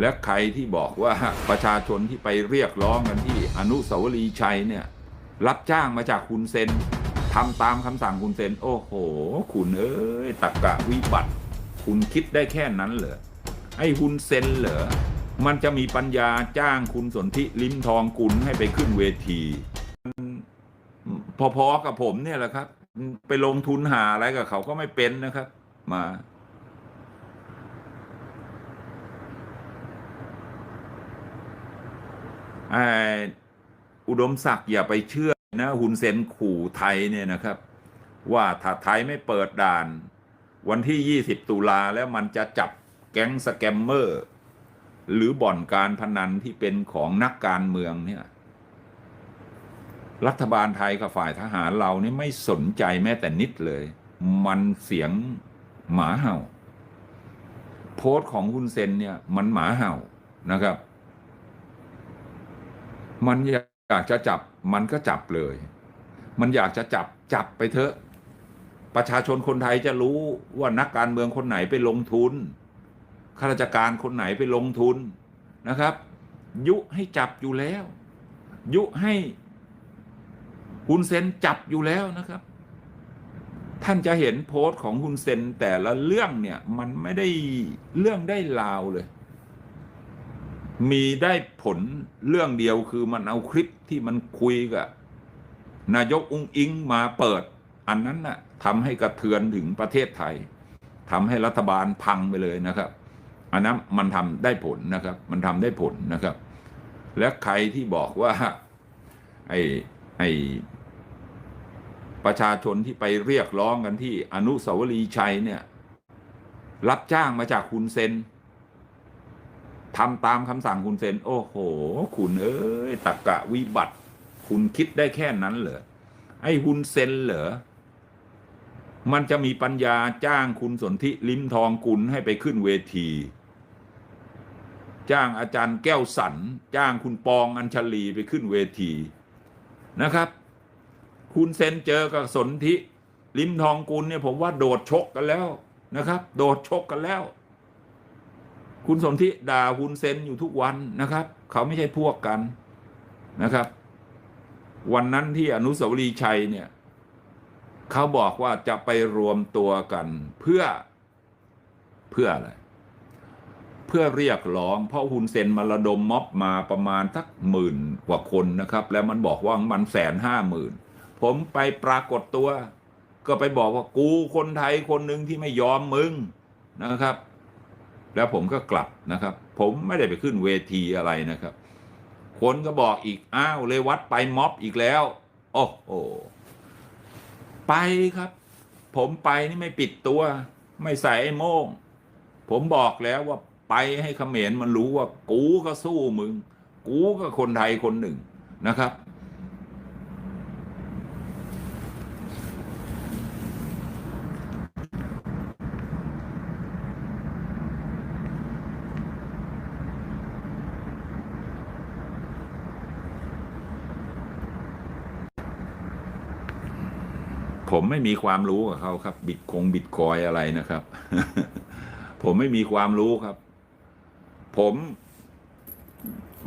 และใครที่บอกว่าประชาชนที่ไปเรียกร้องกันที่อนุสาวรีย์ชัยเนี่ยรับจ้างมาจากคุณเซนทำตามคำสั่งคุณเซน โอ้โห คุณเอ้ยตักกะวิบัติ คุณคิดได้แค่นั้นเหรอไอ้คุณเซนเหรอมันจะมีปัญญาจ้างคุณสนธิลิ้มทองกุลให้ไปขึ้นเวทีพอๆกับผมเนี่ยแหละครับ ไปลงทุนหาอะไรกับเขาก็ไม่เป็นนะครับ มา อุดมศักดิ์อย่าไปเชื่อนะฮุนเซนขู่ไทยเนี่ยนะครับ ว่าถ้าไทยไม่เปิดด่าน วันที่ 20 ตุลาแล้วมันจะจับแก๊งสแกมเมอร์ หรือบ่อนการพนันที่เป็นของนักการเมืองเนี่ยรัฐบาลไทยกับฝ่ายทหารเรานี่ไม่สนใจแม้แต่นิดเลย มันเสียงหมาเห่า โพสต์ของคุณเซนเนี่ยมันหมาเห่านะครับ มันอยากจะจับมันก็จับเลย มันอยากจะจับจับไปเถอะ ประชาชนคนไทยจะรู้ว่านักการเมืองคนไหนไปลงทุนข้าราชการคนไหนไปลงทุนนะครับ ยุให้จับอยู่แล้ว ยุให้ฮุนเซนจับอยู่แล้วนะครับ ท่านจะเห็นโพสต์ของฮุนเซนแต่ละเรื่องเนี่ย มันไม่ได้เรื่องได้ราวเลย มีได้ผลเรื่องเดียวคือมันเอาคลิปที่มันคุยกับ นายกอุ้งอิงมาเปิด อันนั้นน่ะทำให้กระเทือนถึงประเทศไทยทำให้รัฐบาลพังไปเลยนะครับอันนั้นมันทำได้ผลนะครับ มันทำได้ผลนะครับ และใครที่บอกว่าไอ้ไอ้ประชาชนที่ไปเรียกร้องกันที่อนุสาวรีย์ชัยเนี่ย รับจ้างมาจากคุณเซน ทำตามคำสั่งคุณเซนโอ้โห คุณเอ้ยตักกะวิบัติ คุณคิดได้แค่นั้นเหรอไอ้คุณเซนเหรอมันจะมีปัญญาจ้างคุณสนธิลิ้มทองกุลให้ไปขึ้นเวที จ้างอาจารย์แก้วสัน จ้างคุณปองอัญชลีไปขึ้นเวทีนะครับ คุณเซนเจอกับสนธิลิ้มทองกุลเนี่ยผมว่าโดดชกกันแล้วนะครับ โดดชกกันแล้ว คุณสนธิด่าคุณเซนอยู่ทุกวันนะครับ เขาไม่ใช่พวกกันนะครับ วันนั้นที่อนุสาวรีย์ชัยเนี่ยเขาบอกว่าจะไปรวมตัวกันเพื่อเพื่ออะไร เพื่อเรียกร้องเพราะฮุนเซนมาระดมม็อบมาประมาณสักหมื่นกว่าคนนะครับ แล้วมันบอกว่ามันแสนห้าหมื่นผมไปปรากฏตัว ก็ไปบอกว่ากูคนไทยคนหนึ่งที่ไม่ยอมมึงนะครับ แล้วผมก็กลับนะครับ ผมไม่ได้ไปขึ้นเวทีอะไรนะครับ คนก็บอกอีกอ้าวเลวัดไปม็อบอีกแล้ว โอ้โหไปครับ ผมไปนี่ไม่ปิดตัว ไม่ใส่ไอ้โม่ง ผมบอกแล้วว่าไปให้เขมรมันรู้ว่ากูก็สู้มึง กูก็คนไทยคนหนึ่งนะครับ ผมไม่มีความรู้กับเขาครับ บิตคงบิตคอยอะไรนะครับ ผมไม่มีความรู้ครับ ผม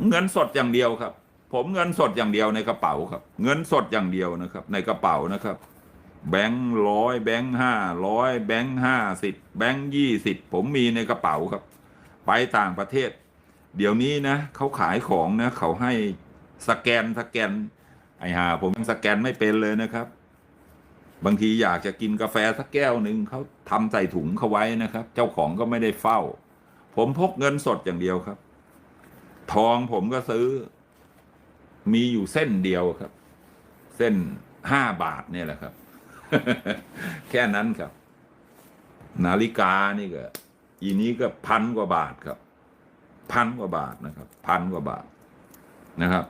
เงินสดอย่างเดียวครับ ผมเงินสดอย่างเดียวในกระเป๋าครับ เงินสดอย่างเดียวนะครับ ในกระเป๋านะครับ แบงค์ร้อยแบงค์ห้าร้อยแบงค์ห้าสิบแบงค์ยี่สิบผมมีในกระเป๋าครับ ไปต่างประเทศ เดี๋ยวนี้นะเขาขายของนะเขาให้สแกนสแกน ไอ้ห่าผมสแกนไม่เป็นเลยนะครับ บางทีอยากจะกินกาแฟสักแก้วหนึ่งเขาทำใส่ถุงเขาไว้นะครับ เจ้าของก็ไม่ได้เฝ้า ผมพกเงินสดอย่างเดียวครับ ทองผมก็ซื้อ มีอยู่เส้นเดียวครับ เส้นห้าบาทเนี่ยแหละครับ แค่นั้นครับ นาฬิกานี่ก็อีนี้ก็พันกว่าบาทครับ พันกว่าบาทนะครับ พันกว่าบาทนะครับ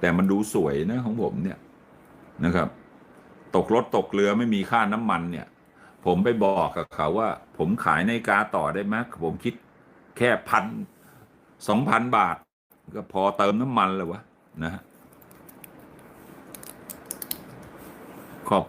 แต่มันดูสวยนะของผมเนี่ยนะครับ ตกรถตกเรือไม่มีค่าน้ำมันเนี่ย ผมไปบอกกับเขาว่า ผมขายในกาต่อได้ไหมผมคิดแค่พันสองพันบาท ก็พอเติมน้ำมันเลยวะนะฮะ